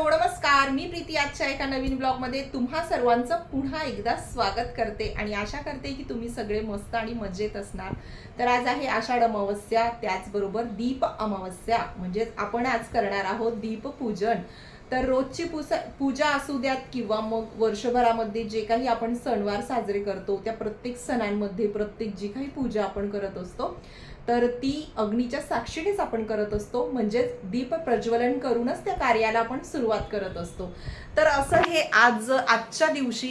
नमस्कार मी प्रीती आजच्या एका नवीन ब्लॉगमध्ये तुम्हा सर्वांचं पुन्हा एकदा स्वागत करते आणि आशा करते की तुम्ही सगळे मस्त आणि मजेत असणार. तर आज आहे आषाढ अमावस्या त्याचबरोबर दीप अमावस्या म्हणजेच आपण आज करणार आहोत दीपपूजन. तर रोजची पूजा पूजा असू द्यात किंवा मग वर्षभरामध्ये जे काही आपण सणवार साजरे करतो त्या प्रत्येक सणांमध्ये प्रत्येक जी काही पूजा आपण करत असतो तर ती अग्नीच्या साक्षीनेच आपण करत असतो. म्हणजेच दीप प्रज्वलन करूनच त्या कार्याला आपण सुरुवात करत असतो. तर असं हे आज आजच्या दिवशी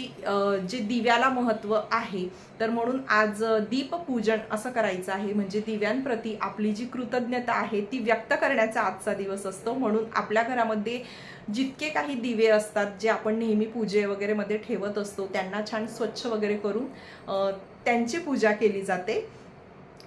जे दिव्याला महत्त्व आहे तर म्हणून आज दीपपूजन असं करायचं आहे. म्हणजे दिव्यांप्रती आपली जी कृतज्ञता आहे ती व्यक्त करण्याचा आजचा दिवस असतो. म्हणून आपल्या घरामध्ये जितके काही दिवे असतात जे आपण नेहमी पूजे वगैरे मध्ये ठेवत असतो त्यांना छान स्वच्छ वगैरे करून त्यांची पूजा केली जाते.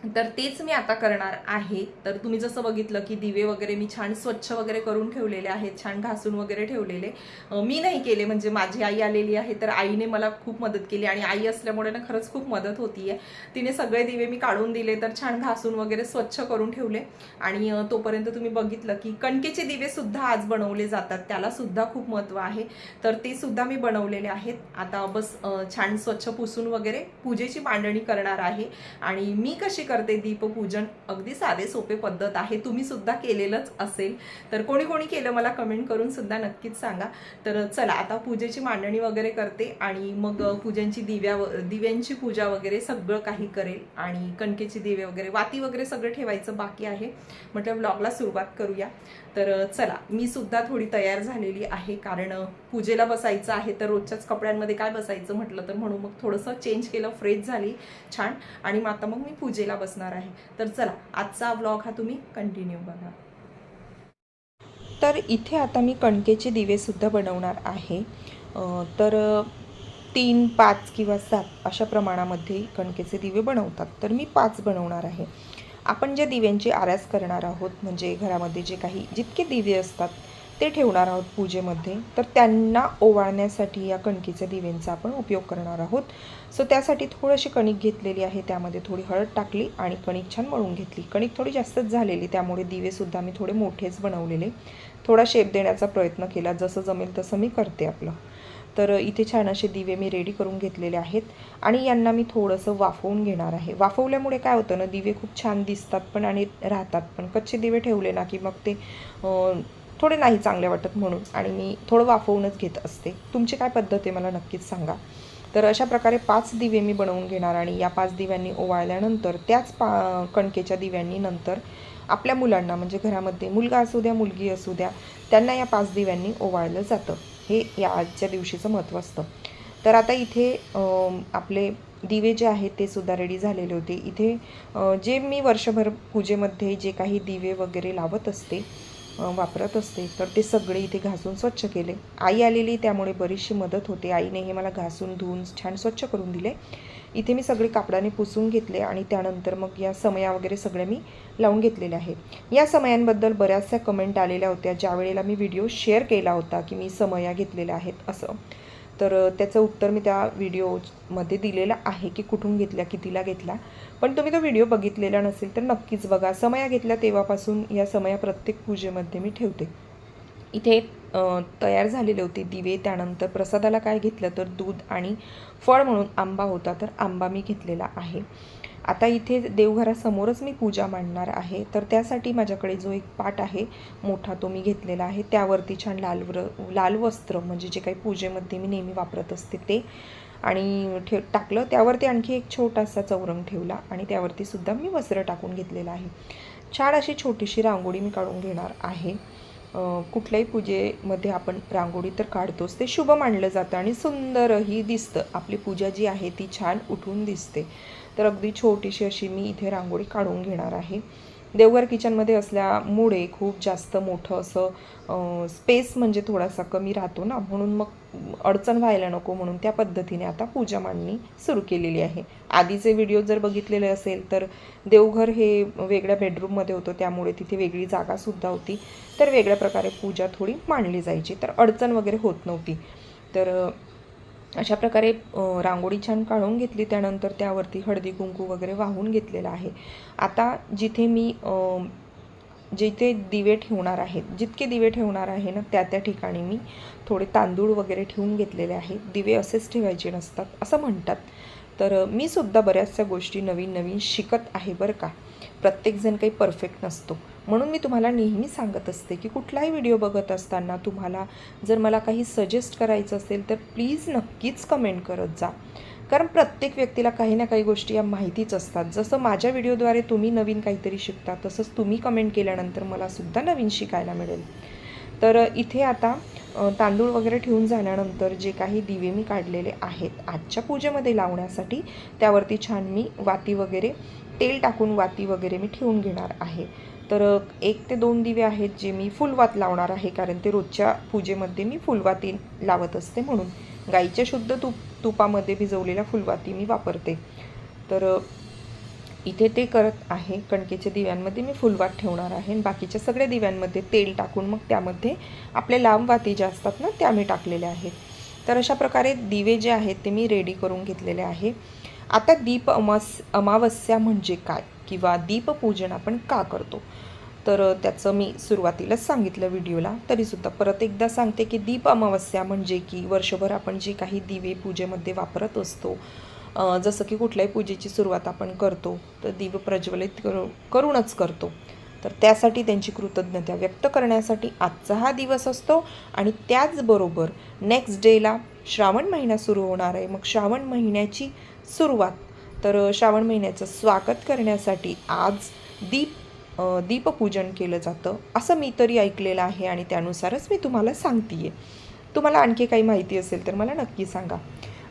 तर तेच मी आता करणार आहे. तर तुम्ही जसं बघितलं की दिवे वगैरे मी छान स्वच्छ वगैरे करून ठेवलेले आहेत छान घासून वगैरे ठेवलेले. मी नाही केले म्हणजे माझी आई आलेली आहे तर आईने मला खूप मदत केली आणि आई असल्यामुळे ना खरंच खूप मदत होतीये. तिने सगळे दिवे मी काढून दिले तर छान घासून वगैरे स्वच्छ करून ठेवले. आणि तोपर्यंत तुम्ही बघितलं की कणकेचे दिवे सुद्धा आज बनवले जातात त्याला सुद्धा खूप महत्त्व आहे. तर ते सुद्धा मी बनवलेले आहेत. आता बस छान स्वच्छ पुसून वगैरे पूजेची मांडणी करणार आहे. आणि मी कशी करते दीपपूजन. अगदी साधे सोपे पद्धत आहे. तुम्ही सुद्धा केलेलंच असेल. तर कोणी कोणी केलं मला कमेंट करून सुद्धा नक्कीच सांगा. तर चला आता पूजेची मांडणी वगैरे करते आणि मग पूजांची दिव्या दिव्यांची पूजा वगैरे सगळं काही करेल. आणि कणकेची दिवे वगैरे वाती वगैरे सगळं ठेवायचं बाकी आहे. म्हटलं ब्लॉगला सुरुवात करूया. तर चला मी सुद्धा थोडी तयार झालेली आहे. कारण पूजेला बसायचं आहे तर रोजच्याच कपड्यांमध्ये काय बसायचं म्हटलं तर म्हणून मग थोडंसं चेंज केलं फ्रेश झाली छान. आणि मग आता मग मी पूजेला बसणार आहे. तर चला आजचा ब्लॉग हा तुम्ही कंटिन्यू बघा. तर इथे आता मी कणकेचे दिवेसुद्धा बनवणार आहे. तर तीन पाच किंवा सात अशा प्रमाणामध्ये कणकेचे दिवे बनवतात. तर मी पाच बनवणार आहे. आपण ज्या दिव्यांची आरास करणार आहोत म्हणजे घरामध्ये जे काही जितके दिवे असतात ते ठेवणार आहोत पूजेमध्ये. तर त्यांना ओवाळण्यासाठी या कणकीच्या दिव्यांचा आपण उपयोग करणार आहोत. सो त्यासाठी थोडीशी कणिक घेतलेली आहे. त्यामध्ये थोडी हळद टाकली आणि कणिक छान मळून घेतली. कणिक थोडी जास्तच झालेली त्यामुळे दिवेसुद्धा मी थोडे मोठेच बनवलेले. थोडा शेप देण्याचा प्रयत्न केला. जसं जमेल तसं मी करते आपलं. तर इथे छान असे दिवे मी रेडी करून घेतलेले आहेत. आणि यांना मी थोडंसं वाफवून घेणार आहे. वाफवल्यामुळे काय होतं ना दिवे खूप छान दिसतात पण आणि राहतात पण. कच्चे दिवे ठेवले ना की मग ते थोडे नाही चांगले वाटत म्हणून आणि मी थोडं वाफवूनच घेत असते. तुमची काय पद्धत आहे मला नक्कीच सांगा. तर अशा प्रकारे पाच दिवे मी बनवून घेणार आणि या पाच दिव्यांनी ओवाळल्यानंतर त्याच पा कणकेच्या दिव्यांनी नंतर आपल्या मुलांना म्हणजे घरामध्ये मुलगा असू द्या मुलगी असू द्या त्यांना या पाच दिव्यांनी ओवाळलं जातं. हे या आजच्या दिवशीचं महत्त्व असतं. तर आता इथे आपले दिवे जे आहेत ते सुद्धा रेडी झालेले होते. इथे जे मी वर्षभर पूजेमध्ये जे काही दिवे वगैरे लावत असते वापरत असते तर ते सगळे इथे घासून स्वच्छ केले. आई आलेली त्यामुळे बरीचशी मदत होते. आईने हे मला घासून धुवून छान स्वच्छ करून दिले. इथे मी सगळे कापडाने पुसून घेतले आणि त्यानंतर मग या समया वगैरे सगळ्या मी लावून घेतलेल्या आहेत. या समयांबद्दल बऱ्याचशा कमेंट आलेल्या होत्या. ज्या वेळेला मी व्हिडिओ शेअर केला होता की मी समया घेतलेल्या आहेत असं. तर त्याचं उत्तर मी त्या व्हिडिओमध्ये दिलेलं आहे की कुठून घेतल्या कितीला घेतला. पण तुम्ही तो व्हिडिओ बघितलेला नसेल तर नक्कीच बघा. समया घेतल्या तेव्हापासून या समया प्रत्येक पूजेमध्ये मी ठेवते. इथे तयार झालेले होते दिवे. त्यानंतर प्रसादाला काय घेतलं तर दूध आणि फळ म्हणून आंबा होता. तर आंबा मी घेतलेला आहे. आता इथे देवघरासमोरच मी पूजा मांडणार आहे. तर त्यासाठी माझ्याकडे जो एक पाट आहे मोठा तो मी घेतलेला आहे. त्यावरती छान लाल व्र लाल वस्त्र म्हणजे जे काही पूजेमध्ये मी नेहमी वापरत असते ते. आणि ठेव टाकलं. त्यावरती आणखी एक छोटासा चौरंग ठेवला आणि त्यावरती सुद्धा मी वस्त्र टाकून घेतलेलं आहे. छान अशी छोटीशी रांगोळी मी काढून घेणार आहे. कुठल्याही पूजेमध्ये आपण रांगोळी तर काढतोच. ते शुभ मानलं जातं आणि सुंदरही दिसतं. आपली पूजा जी आहे ती छान उठून दिसते. तर अगदी छोटीशी अशी मी इथे रांगोळी काढून घेणार आहे. देवघर किचनमध्ये असल्यामुळे खूप जास्त मोठं असं स्पेस म्हणजे थोडासा कमी राहतो ना. म्हणून मग अडचण व्हायला नको म्हणून त्या पद्धतीने आता पूजा मांडणी सुरू केलेली आहे. आधीचे व्हिडिओ जर बघितलेले असेल तर देवघर हे वेगळ्या बेडरूममध्ये होतं. त्यामुळे तिथे वेगळी जागासुद्धा होती. तर वेगळ्या प्रकारे पूजा थोडी मांडली जायची. तर अडचण वगैरे होत नव्हती. तर अशा प्रकारे रांगोळी छान काढून घेतली. त्यानंतर त्यावरती हळदी कुंकू वगैरे वाहून घेतलेलं आहे. आता जिथे मी जिथे दिवे ठेवणार आहेत जितके दिवे ठेवणार आहे ना त्या त्या ठिकाणी मी थोडे तांदूळ वगैरे ठेवून घेतलेले आहेत. दिवे असेच ठेवायचे नसतात असं म्हणतात. तर मी सुद्धा बऱ्याचशा गोष्टी नवीन नवीन शिकत आहे बरं का. प्रत्येकजण काही परफेक्ट नसतो. म्हणून मी तुम्हाला नेहमी सांगत असते की कुठलाही व्हिडिओ बघत असताना तुम्हाला जर मला काही सजेस्ट करायचं असेल तर प्लीज नक्कीच कमेंट करत जा. कारण प्रत्येक व्यक्तीला काही ना काही गोष्टी या माहितीच असतात. जसं माझ्या व्हिडिओद्वारे तुम्ही नवीन काहीतरी शिकता तसंच तुम्ही कमेंट केल्यानंतर मला सुद्धा नवीन शिकायला मिळेल. तर इथे आता तांदूळ वगैरे ठेवून झाल्यानंतर जे काही दिवे मी काढलेले आहेत आजच्या पूजेमध्ये लावण्यासाठी त्यावरती छान मी वाती वगैरे तेल टाकून वाती वगैरे मी ठेवून घेणार आहे. तर एक ते दोन दिवे आहेत जे मी फुलवात लावणार आहे कारण ते रोजच्या पूजेमध्ये मी फुलवाती लावत असते म्हणून. गाईच्या शुद्ध तूप तुपामध्ये भिजवलेल्या फुलवाती मी वापरते. तर इथे ते करत आहे. कणकेच्या दिव्यांमध्ये मी फुलवात ठेवणार आहे आणि बाकीच्या सगळ्या दिव्यांमध्ये तेल टाकून मग त्यामध्ये आपले लांब वाती ज्या असतात ना त्या मी टाकलेल्या आहेत. तर अशा प्रकारे दिवे जे आहेत ते मी रेडी करून घेतलेले आहे. आता दीप अमास अमावस्या म्हणजे काय? किंवा दीपपूजन आपण का करतो? तर त्याचं मी सुरुवातीलाच सांगितलं व्हिडिओला. तरीसुद्धा परत एकदा सांगते की दीप अमावस्या म्हणजे की वर्षभर आपण जे काही दिवे पूजेमध्ये वापरत असतो जसं की कुठल्याही पूजेची सुरुवात आपण करतो तर दिव प्रज्वलित करू करूनच करतो. तर त्यासाठी त्यांची कृतज्ञता व्यक्त करण्यासाठी आजचा हा दिवस असतो आणि त्याचबरोबर नेक्स्ट डेला श्रावण महिना सुरू होणार आहे. मग श्रावण महिन्याची सुरुवात. तर श्रावण महिन्याचं स्वागत करण्यासाठी आज दीप दीपपूजन केलं जातं असं मी तरी ऐकलेलं आहे आणि त्यानुसारच मी तुम्हाला सांगते आहे तुम्हाला आणखी काही माहिती असेल तर मला नक्की सांगा.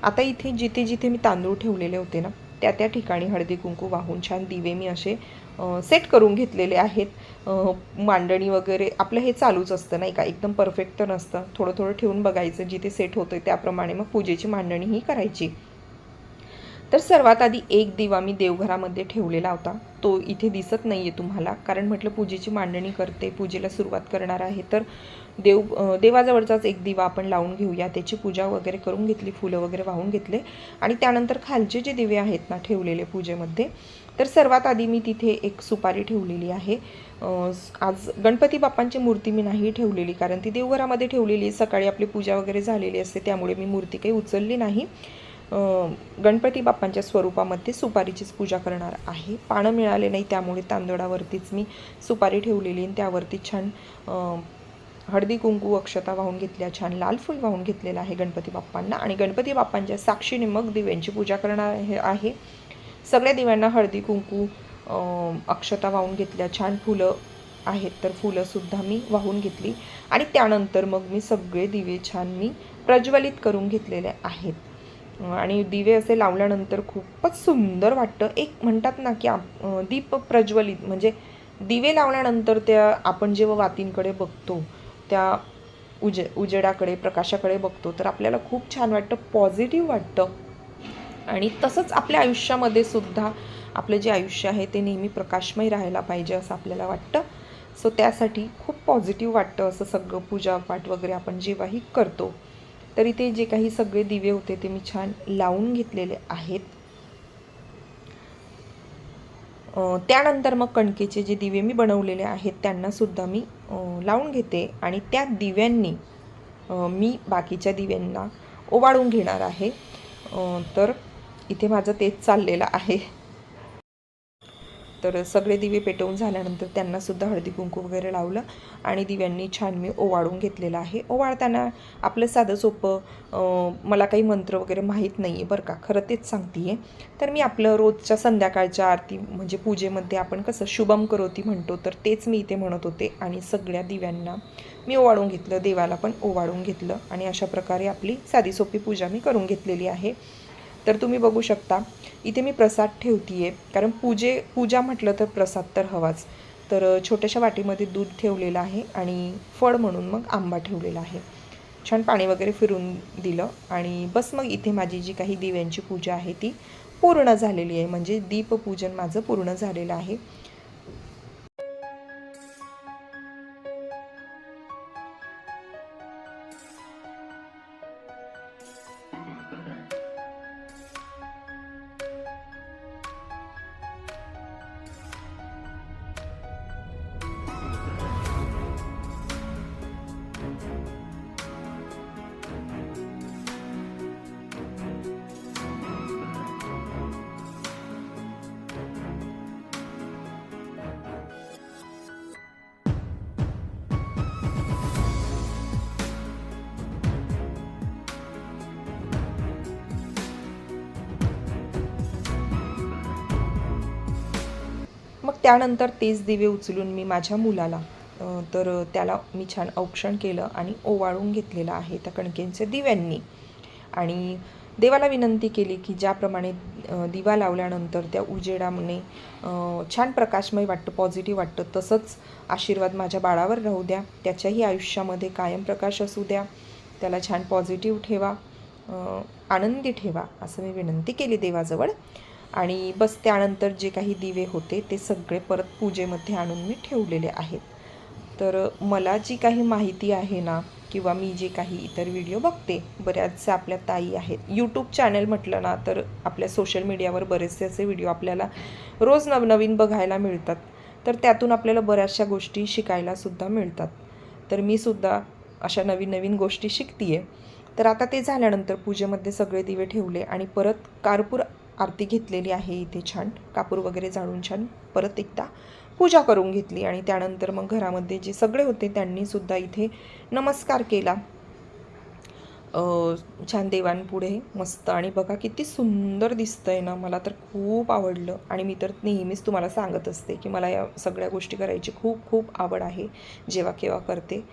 आता इथे जिथे जिथे मी तांदूळ ठेवलेले होते ना त्या त्या ठिकाणी हळदी कुंकू वाहून छान दिवे मी असे सेट करून घेतलेले आहेत. मांडणी वगैरे आपलं हे चालूच असतं नाही का? एकदम परफेक्ट तर नसतं. थोडं थोडं ठेवून बघायचं जिथे सेट होतं त्याप्रमाणे मग पूजेची मांडणीही करायची. तर सर्वात आधी एक दिवा मी देवघरामध्ये ठेवलेला होता. तो इथे दिसत नाही आहे तुम्हाला कारण म्हटलं पूजेची मांडणी करते पूजेला सुरुवात करणार आहे. तर देव देवाजवळचाच एक दिवा आपण लावून घेऊया. त्याची पूजा वगैरे करून घेतली फुलं वगैरे वाहून घेतले. आणि त्यानंतर खालचे जे दिवे आहेत ना ठेवलेले पूजेमध्ये तर सर्वात आधी मी तिथे एक सुपारी ठेवलेली आहे. आज गणपती बाप्पांची मूर्ती मी नाही ठेवलेली कारण ती देवघरामध्ये ठेवलेली आहे. सकाळी आपली पूजा वगैरे झालेली असते त्यामुळे मी मूर्ती काही उचलली नाही. गणपती बाप्पांच्या स्वरूपामध्ये सुपारीचीच पूजा करणार आहे. पानं मिळाले नाही त्यामुळे तांदळावरतीच मी सुपारी ठेवलेली आणि त्यावरती छान हळदी कुंकू अक्षता वाहून घेतल्या छान लाल फूल वाहून घेतलेलं आहे गणपती बाप्पांना आणि गणपती बाप्पांच्या साक्षीने मग दिव्यांची पूजा करणार आहे आहे. सगळ्या दिव्यांना हळदी कुंकू अक्षता वाहून घेतल्या छान फुलं आहेत तर फुलंसुद्धा मी वाहून घेतली आणि त्यानंतर मग मी सगळे दिवे छान मी प्रज्वलित करून घेतलेले आहेत. आणि दिवे असे लावल्यानंतर खूपच सुंदर वाटतं. एक म्हणतात ना की आप दीप प्रज्वलित म्हणजे दिवे लावल्यानंतर त्या आपण जेव्हा वातींकडे बघतो त्या उजे उजेडाकडे प्रकाशाकडे बघतो तर आपल्याला खूप छान वाटतं पॉझिटिव्ह वाटतं. आणि तसंच आपल्या आयुष्यामध्ये सुद्धा आपलं जे आयुष्य आहे ते नेहमी प्रकाशमय राहायला पाहिजे असं आपल्याला वाटतं. सो त्यासाठी खूप पॉझिटिव्ह वाटतं असं सगळं पूजापाठ वगैरे आपण जेव्हाही करतो. तर इथे जे काही सगळे दिवे होते ते मी छान लावून घेतलेले आहेत. त्यानंतर मग कणकेचे जे दिवे मी बनवलेले आहेत त्यांनासुद्धा मी लावून घेते आणि त्या दिव्यांनी मी बाकीच्या दिव्यांना ओवाळून घेणार आहे. तर इथे माझं तेच चाललेलं आहे. तर सगळे दिवे पेटवून झाल्यानंतर त्यांनासुद्धा हळदी कुंकू वगैरे लावलं आणि दिव्यांनी छान मी ओवाळून घेतलेलं आहे. ओवाळताना आपलं साधं सोपं मला काही मंत्र वगैरे माहीत नाही आहे बरं का खरं तेच सांगते आहे तर मी आपलं रोजच्या संध्याकाळच्या आरती म्हणजे पूजेमध्ये आपण कसं शुभम करोती म्हणतो तर तेच मी इथे म्हणत होते आणि सगळ्या दिव्यांना मी ओवाळून घेतलं देवाला पण ओवाळून घेतलं आणि अशा प्रकारे आपली साधी सोपी पूजा मी करून घेतलेली आहे. तर तुम्ही बघू शकता इथे मी प्रसाद ठेवते आहे कारण पूजे पूजा म्हटलं तर प्रसाद तर हवाच. तर छोट्याशा वाटीमध्ये दूध ठेवलेलं आहे आणि फळ म्हणून मग आंबा ठेवलेला आहे. छान पाणी वगैरे फिरून दिलं आणि बस मग इथे माझी जी काही दिव्यांची पूजा आहे ती पूर्ण झालेली आहे. म्हणजे दीपपूजन माझं पूर्ण झालेलं आहे. त्यानंतर तेच दिवे उचलून मी माझ्या मुलाला तर त्याला मी छान औक्षण केलं आणि ओवाळून घेतलेलं आहे त्या कणकेंच्या दिव्यांनी. आणि देवाला विनंती केली की ज्याप्रमाणे दिवा लावल्यानंतर त्या उजेडामुळे छान प्रकाशमय वाटतं पॉझिटिव्ह वाटतं तसंच आशीर्वाद माझ्या बाळावर राहू द्या त्याच्याही आयुष्यामध्ये कायम प्रकाश असू द्या त्याला छान पॉझिटिव्ह ठेवा आनंदी ठेवा असं मी विनंती केली देवाजवळ. आणि बस त्यानंतर जे काही दिवे होते ते सगळे परत पूजेमध्ये आणून मी ठेवलेले आहेत. तर मला जी काही माहिती आहे ना किंवा मी जे काही इतर व्हिडिओ बघते बऱ्याचशा आपल्या ताई आहेत. यूट्यूब चॅनल म्हटलं ना तर आपल्या सोशल मीडियावर बरेचसे असे व्हिडिओ आपल्याला रोज नवनवीन बघायला मिळतात. तर त्यातून आपल्याला बऱ्याचशा गोष्टी शिकायलासुद्धा मिळतात. तर मी सुद्धा अशा नवीन नवीन गोष्टी शिकते आहे तर आता ते झाल्यानंतर पूजेमध्ये सगळे दिवे ठेवले आणि परत कारपूर आरती घेतलेली आहे इथे छान. कापूर वगैरे जाळून छान परत एकदा पूजा करून घेतली आणि त्यानंतर मग घरामध्ये जे सगळे होते त्यांनीसुद्धा इथे नमस्कार केला. छान देवांपुढे मस्त आणि बघा किती सुंदर दिसतंय ना मला तर खूप आवडलं. आणि मी तर नेहमीच तुम्हाला सांगत असते की मला या सगळ्या गोष्टी करायची खूप खूप आवड आहे. जेव्हा केव्हा करते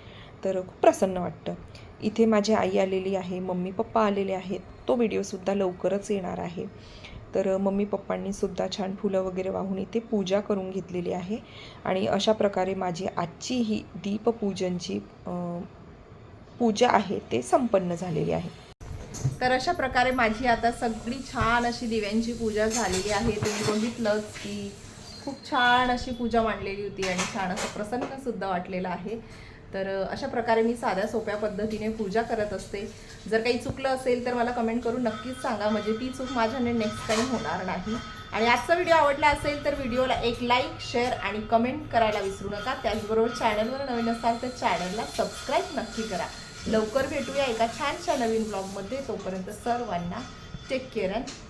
तर खूप प्रसन्न वाटतं. इथे माझी आई आलेली आहे मम्मी पप्पा आलेले आहेत. तो व्हिडिओसुद्धा लवकरच येणार आहे. तर मम्मी पप्पांनी सुद्धा छान फुलं वगैरे वाहून इथे पूजा करून घेतलेली आहे. आणि अशा प्रकारे माझी आजची ही दीपपूजनची पूजा आहे ते संपन्न झालेली आहे. तर अशा प्रकारे माझी आता सगळी छान अशी दिव्यांची पूजा झालेली आहे. तुम्ही बघितलंच की खूप छान अशी पूजा मांडलेली होती आणि छान असं प्रसन्नसुद्धा वाटलेलं आहे. तर अशा प्रकारे मी साध्या सोप्या पद्धतीने पूजा करत असते. जर काही चुकलं असेल तर मला कमेंट करून नक्कीच सांगा. म्हणजे ती चूक माझ्याने नेक्स्ट टाईम होणार नाही. आणि आजचा व्हिडिओ आवडला असेल तर व्हिडिओला एक लाईक शेअर आणि कमेंट करायला विसरू नका. त्याचबरोबर चॅनलवर नवीन असाल तर चॅनलला सबस्क्राईब नक्की करा. लवकर भेटूया एका छानशा नवीन ब्लॉगमध्ये तोपर्यंत सर्वांना टेक केअर अँड